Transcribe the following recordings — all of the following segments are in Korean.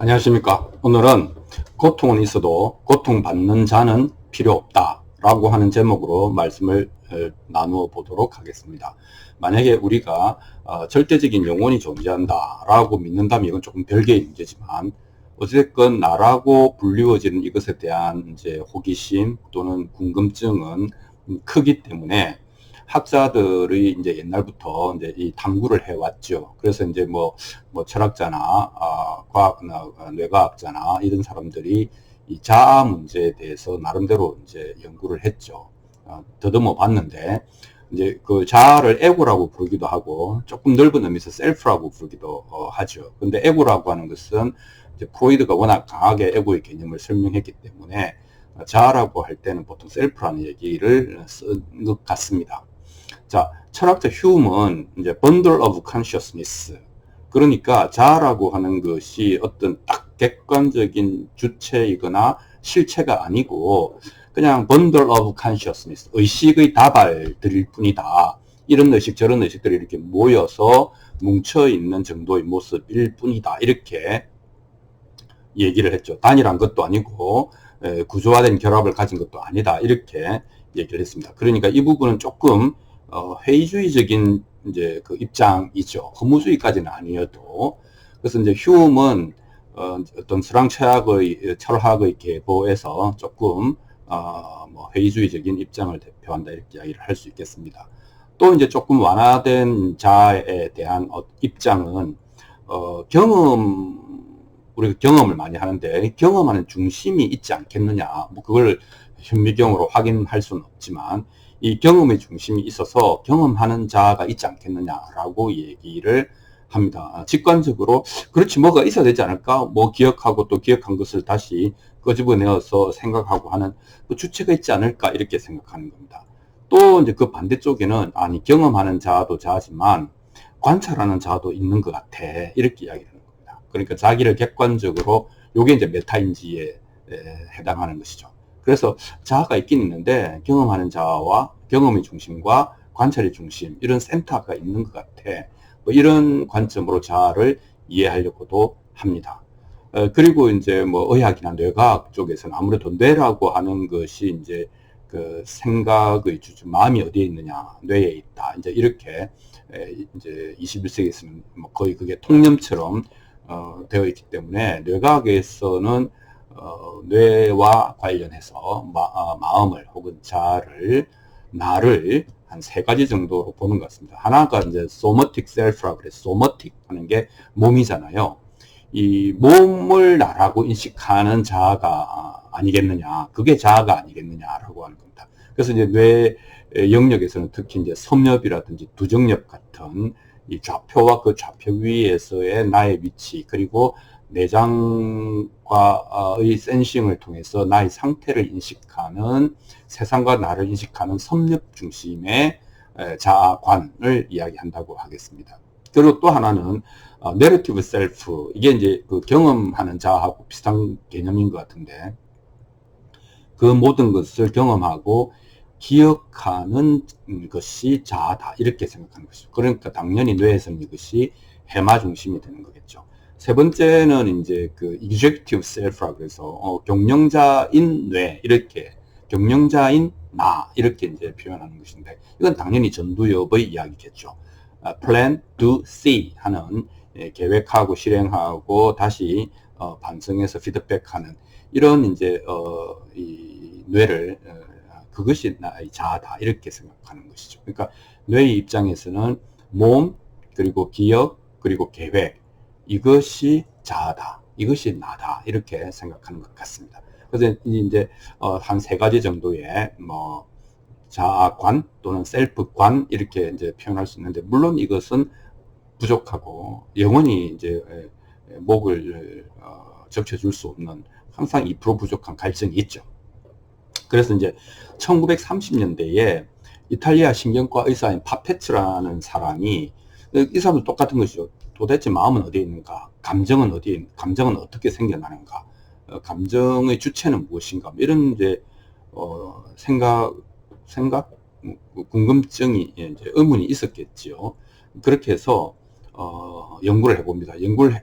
안녕하십니까. 오늘은 고통은 있어도 고통받는 자는 필요 없다. 라고 하는 제목으로 말씀을 어, 나누어 보도록 하겠습니다. 만약에 우리가 어, 절대적인 영혼이 존재한다 라고 믿는다면 이건 조금 별개의 문제지만 어쨌건 나라고 불리워지는 이것에 대한 이제 호기심 또는 궁금증은 크기 때문에 학자들이 이제 옛날부터 이제 이 탐구를 해왔죠. 그래서 이제 뭐, 뭐 철학자나, 아, 과학나, 뇌과학자나 이런 사람들이 이 자아 문제에 대해서 나름대로 이제 연구를 했죠. 어, 더듬어 봤는데, 이제 그 자아를 에고라고 부르기도 하고, 조금 넓은 의미에서 셀프라고 부르기도 어, 하죠. 근데 에고라고 하는 것은 이제 프로이드가 워낙 강하게 에고의 개념을 설명했기 때문에, 자아라고 할 때는 보통 셀프라는 얘기를 쓴 것 같습니다. 자, 철학자 휴음은 이제 bundle of consciousness. 그러니까 자라고 하는 것이 어떤 딱 객관적인 주체이거나 실체가 아니고 그냥 bundle of consciousness, 의식의 다발들일 뿐이다. 이런 의식, 저런 의식들이 이렇게 모여서 뭉쳐 있는 정도의 모습일 뿐이다. 이렇게 얘기를 했죠. 단일한 것도 아니고 구조화된 결합을 가진 것도 아니다. 이렇게 얘기를 했습니다. 그러니까 이 부분은 조금 어, 회의주의적인 이제 그 입장이죠. 허무주의까지는 아니어도. 그래서 이제 휴음은 어, 어떤 수랑 철학의, 철학의 계보에서 조금, 어, 뭐 회의주의적인 입장을 대표한다 이렇게 이야기를 할 수 있겠습니다. 또 이제 조금 완화된 자에 대한 어, 입장은, 어, 경험, 우리가 경험을 많이 하는데, 경험하는 중심이 있지 않겠느냐. 뭐 그걸 현미경으로 확인할 수는 없지만, 이 경험의 중심이 있어서 경험하는 자가 있지 않겠느냐라고 얘기를 합니다. 아, 직관적으로 그렇지 뭐가 있어야 되지 않을까? 뭐 기억하고 또 기억한 것을 다시 끄집어내어서 생각하고 하는 그 주체가 있지 않을까 이렇게 생각하는 겁니다. 또 이제 그 반대쪽에는 아니 경험하는 자도 자지만 관찰하는 자도 있는 것 같아 이렇게 이야기를 하는 겁니다. 그러니까 자기를 객관적으로 요게 이제 메타인지에 해당하는 것이죠. 그래서 자아가 있긴 있는데 경험하는 자아와 경험의 중심과 관찰의 중심 이런 센터가 있는 것 같아. 뭐 이런 관점으로 자아를 이해하려고도 합니다. 어, 그리고 이제 뭐 의학이나 뇌과학 쪽에서는 아무래도 뇌라고 하는 것이 이제 그 생각의 주주 마음이 어디에 있느냐 뇌에 있다 이제 이렇게 에, 이제 21세기에서는 뭐 거의 그게 통념처럼 어, 되어 있기 때문에 뇌과학에서는 어, 뇌와 관련해서 마, 어, 음을 혹은 자를 나를 한 세 가지 정도로 보는 것 같습니다. 하나가 이제 소머틱 셀프라고 그래 소머틱 하는 게 몸이잖아요. 이 몸을 나라고 인식하는 자아가 아니겠느냐. 그게 자아가 아니겠느냐라고 하는 겁니다. 그래서 이제 뇌 영역에서는 특히 이제 섬엽이라든지 두정엽 같은 이 좌표와 그 좌표 위에서의 나의 위치 그리고 내장과의 센싱을 통해서 나의 상태를 인식하는 세상과 나를 인식하는 섭렵 중심의 자아관을 이야기한다고 하겠습니다. 그리고 또 하나는 내러티브 셀프 이게 이제 그 경험하는 자하고 비슷한 개념인 것 같은데 그 모든 것을 경험하고 기억하는 것이 자아다 이렇게 생각하는 것이죠. 그러니까 당연히 뇌에서는 이것이 해마 중심이 되는 거겠죠. 세 번째는 이제 그 executive self라고 해서 어, 경영자인 뇌 이렇게 경영자인 나 이렇게 이제 표현하는 것인데 이건 당연히 전두엽의 이야기겠죠. 아, plan, do, see 하는 예, 계획하고 실행하고 다시 어, 반성해서 피드백하는 이런 이제 어, 이 뇌를 어, 그것이 나의 자아다 이렇게 생각하는 것이죠. 그러니까 뇌의 입장에서는 몸 그리고 기억 그리고 계획 이것이 자아다. 이것이 나다. 이렇게 생각하는 것 같습니다. 그래서 이제 어, 한세 가지 정도의 뭐 자아관 또는 셀프관 이렇게 이제 표현할 수 있는데 물론 이것은 부족하고 영원히 이제 목을 어, 적셔줄 수 없는 항상 2% 부족한 갈증이 있죠. 그래서 이제 1930년대에 이탈리아 신경과 의사인 파페츠라는 사람이 이 사람도 똑같은 것이죠. 도대체 마음은 어디에 있는가? 감정은 어디에, 감정은 어떻게 생겨나는가? 어, 감정의 주체는 무엇인가? 뭐 이런 이제, 어, 생각, 생각, 뭐 궁금증이, 예, 이제 의문이 있었겠지요. 그렇게 해서, 어, 연구를 해봅니다. 연구를 해,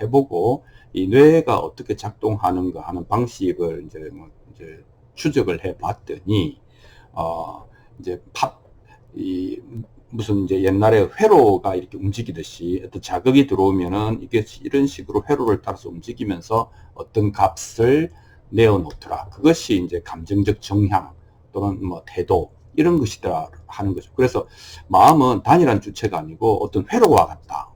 해보고 이 뇌가 어떻게 작동하는가 하는 방식을 이제 뭐 이제 추적을 해 봤더니 어 이제 팝 이 무슨 이제 옛날에 회로가 이렇게 움직이듯이 어떤 자극이 들어오면은 이게 이런 식으로 회로를 따라서 움직이면서 어떤 값을 내어 놓더라. 그것이 이제 감정적 정향 또는 뭐 태도 이런 것이다 하는 거죠. 그래서 마음은 단일한 주체가 아니고 어떤 회로와 같다.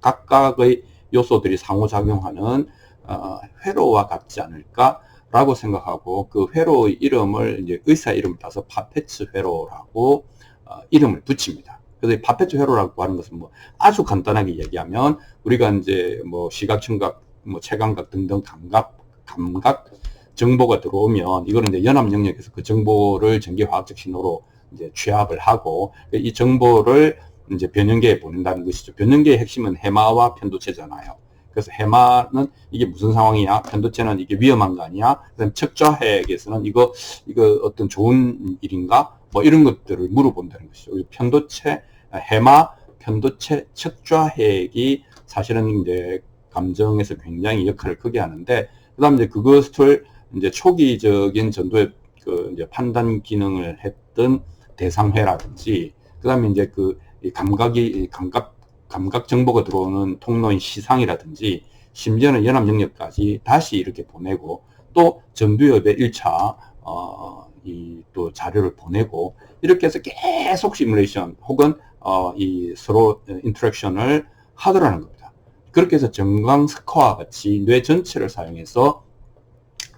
각각의 요소들이 상호작용하는 어, 회로와 같지 않을까라고 생각하고 그 회로의 이름을 이제 의사 이름을 따서 파페츠 회로라고 어, 이름을 붙입니다. 그래서 이 파페츠 회로라고 하는 것은 뭐 아주 간단하게 얘기하면 우리가 이제 뭐 시각, 청각, 뭐 체감각 등등 감각, 감각 정보가 들어오면 이거는 이제 연합 영역에서 그 정보를 전기 화학적 신호로 이제 취합을 하고 이 정보를 이제 변형계에 보낸다는 것이죠. 변형계의 핵심은 해마와 편도체잖아요. 그래서 해마는 이게 무슨 상황이야? 편도체는 이게 위험한 거 아니야? 그다음 척좌핵에서는 이거 이거 어떤 좋은 일인가? 뭐 이런 것들을 물어본다는 것이죠. 편도체 해마 편도체 척좌핵이 사실은 이제 감정에서 굉장히 역할을 크게 하는데 그다음 이제 그것을 이제 초기적인 전도의 그 이제 판단 기능을 했던 대상회라든지 그다음에 이제 그 감각이 감각 감각 정보가 들어오는 통로인 시상이라든지 심지어는 연합 영역까지 다시 이렇게 보내고 또 전두엽의 1차 어, 이 또 자료를 보내고 이렇게 해서 계속 시뮬레이션 혹은 어, 이 서로 인터랙션을 하더라는 겁니다. 그렇게 해서 정강 스코어 같이 뇌 전체를 사용해서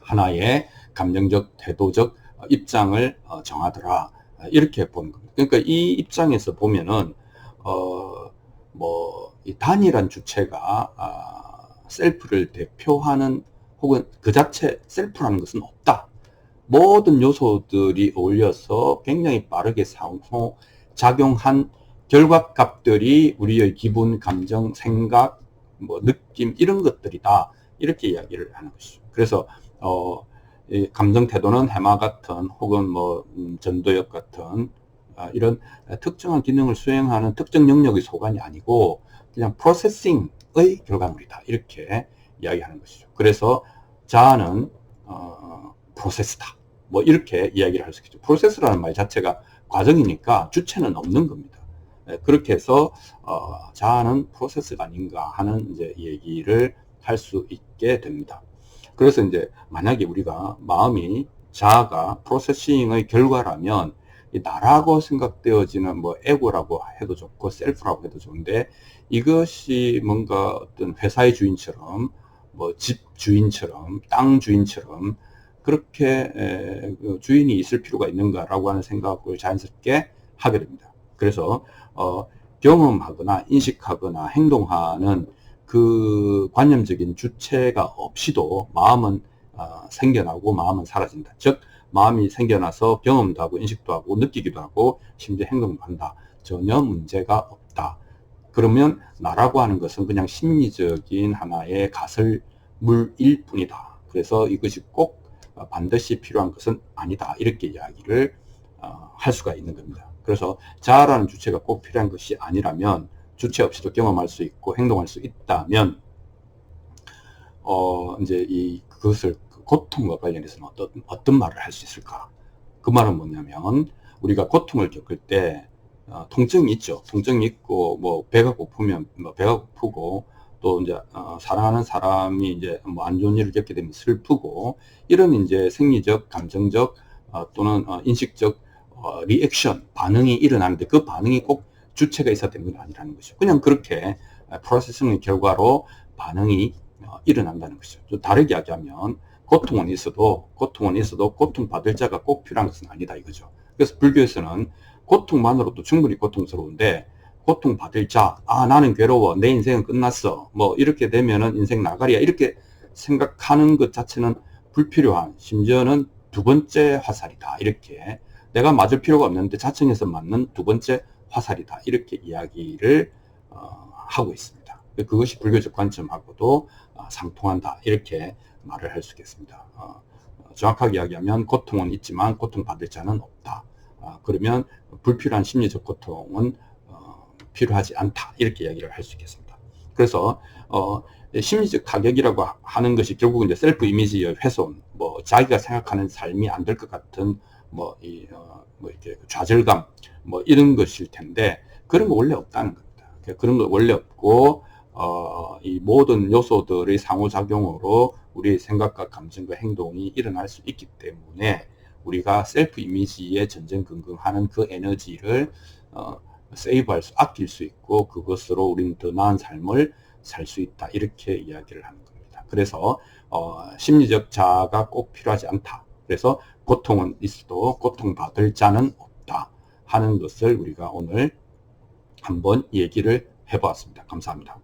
하나의 감정적, 태도적 입장을 어, 정하더라. 이렇게 보는 겁니다. 그러니까 이 입장에서 보면은 어뭐 단일한 주체가 아, 셀프를 대표하는 혹은 그 자체 셀프라는 것은 없다. 모든 요소들이 어울려서 굉장히 빠르게 상호 작용한 결과값들이 우리의 기분, 감정, 생각, 뭐 느낌 이런 것들이다. 이렇게 이야기를 하는 것이죠. 그래서 어, 이 감정 태도는 해마 같은 혹은 뭐 음, 전도역 같은 아, 이런 특정한 기능을 수행하는 특정 영역의 소관이 아니고 그냥 프로세싱의 결과물이다 이렇게 이야기하는 것이죠. 그래서 자아는 어, 프로세스다. 뭐 이렇게 이야기를 할 수 있겠죠. 프로세스라는 말 자체가 과정이니까 주체는 없는 겁니다. 네, 그렇게 해서 어, 자아는 프로세스가 아닌가 하는 이제 얘기를 할 수 있게 됩니다. 그래서 이제 만약에 우리가 마음이 자아가 프로세싱의 결과라면 나라고 생각되어지는 뭐 에고라고 해도 좋고 셀프라고 해도 좋은데 이것이 뭔가 어떤 회사의 주인처럼 뭐 집 주인처럼 땅 주인처럼 그렇게 그 주인이 있을 필요가 있는가라고 하는 생각을 자연스럽게 하게 됩니다. 그래서 어 경험하거나 인식하거나 행동하는 그 관념적인 주체가 없이도 마음은 어, 생겨나고 마음은 사라진다. 즉 마음이 생겨나서 경험도 하고 인식도 하고 느끼기도 하고 심지어 행동도 한다. 전혀 문제가 없다. 그러면 나라고 하는 것은 그냥 심리적인 하나의 가설물일 뿐이다. 그래서 이것이 꼭 반드시 필요한 것은 아니다. 이렇게 이야기를 어, 할 수가 있는 겁니다. 그래서 자아라는 주체가 꼭 필요한 것이 아니라면 주체 없이도 경험할 수 있고 행동할 수 있다면 어 이제 이 그것을 그 고통과 관련해서는 어떤 어떤 말을 할 수 있을까? 그 말은 뭐냐면 우리가 고통을 겪을 때 어, 통증이 있죠. 통증이 있고 뭐 배가 고프면 뭐 배가 고프고 또 이제 어, 사랑하는 사람이 이제 뭐 안 좋은 일을 겪게 되면 슬프고 이런 이제 생리적, 감정적 어, 또는 어, 인식적 어, 리액션 반응이 일어나는데 그 반응이 꼭 주체가 있었던 건 아니라는 것이죠. 그냥 그렇게 프로세싱의 결과로 반응이 어, 일어난다는 것이죠. 또 다르게 이야기하면 고통은 있어도 고통은 있어도 고통 받을 자가 꼭 필요한 것은 아니다 이거죠. 그래서 불교에서는 고통만으로도 충분히 고통스러운데 고통 받을 자, 아 나는 괴로워, 내 인생은 끝났어, 뭐 이렇게 되면은 인생 나가리야 이렇게 생각하는 것 자체는 불필요한, 심지어는 두 번째 화살이다 이렇게 내가 맞을 필요가 없는데 자청에서 맞는 두 번째 화살이다. 이렇게 이야기를 어, 하고 있습니다. 그것이 불교적 관점하고도 어, 상통한다. 이렇게 말을 할 수 있겠습니다. 어, 정확하게 이야기하면 고통은 있지만 고통받을 자는 없다. 어, 그러면 불필요한 심리적 고통은 어, 필요하지 않다. 이렇게 이야기를 할 수 있겠습니다. 그래서 어, 심리적 타격이라고 하는 것이 결국은 이제 셀프 이미지의 훼손, 뭐 자기가 생각하는 삶이 안 될 것 같은 뭐, 이, 어, 뭐 이렇게 좌절감, 뭐 이런 것일 텐데 그런 거 원래 없다는 겁니다. 그러니까 그런 거 원래 없고 어, 이 모든 요소들의 상호작용으로 우리의 생각과 감정과 행동이 일어날 수 있기 때문에 우리가 셀프 이미지에 전전긍긍하는 그 에너지를 어, 세이브할 수, 아낄 수 있고 그것으로 우리는 더 나은 삶을 살 수 있다. 이렇게 이야기를 하는 겁니다. 그래서 어, 심리적 자아가 꼭 필요하지 않다. 그래서 고통은 있어도 고통받을 자는 없다. 하는 것을 우리가 오늘 한번 얘기를 해보았습니다. 감사합니다.